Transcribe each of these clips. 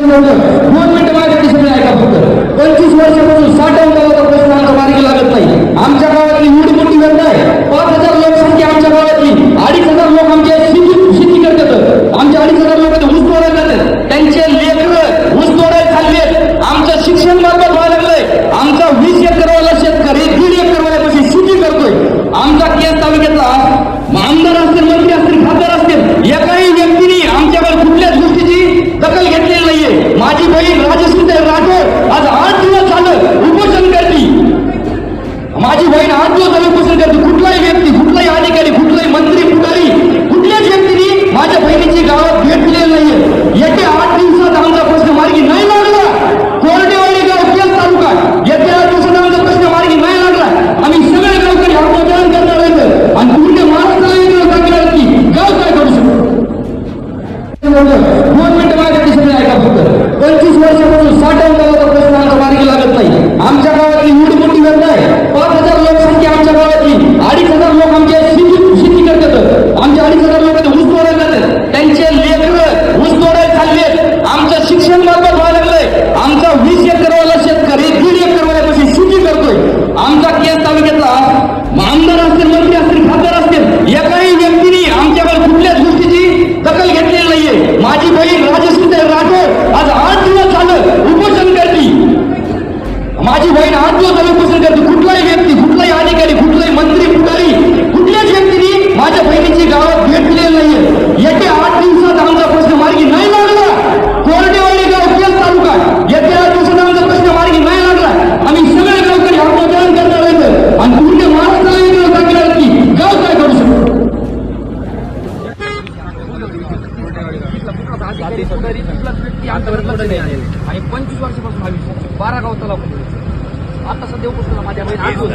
दोन मिनिटं माझ्यासाठी सगळे ऐका फक्त पंचवीस वर्षापासून कधी गावात भेट दिलेली नाहीये. येत्या आठ दिवसात आमचा प्रश्न मार्गी नाही लागला. कोरडेवाडी गाव केल तालुका. येत्या आठ दिवसात आमचा प्रश्न मार्गी नाही लागला. आम्ही सगळे गावकरी आत्मदान करणार आहेत. आणि पूर्ण महाराष्ट्राला सांगणार की गाव काय करू शकतो? आणि पंचवीस वर्षापासून हा बारा गाव तलाव आता सध्या उपोषणाला माझ्या बहिणी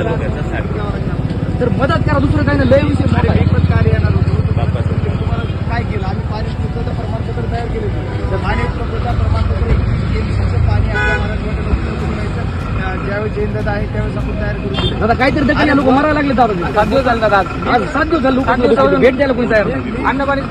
तर मदत करा दुसरं काही नाही. लय विषय ज्यावेळेस येतात आहे त्यावेळेस आपण तयार करू दिले. दादा काहीतरी देखील लोक मारायला लागले दादा सात दिवस झाले दादा आज. सात दिवस झाले लोक भेट द्यायला कोणी तयार अन्नपाणी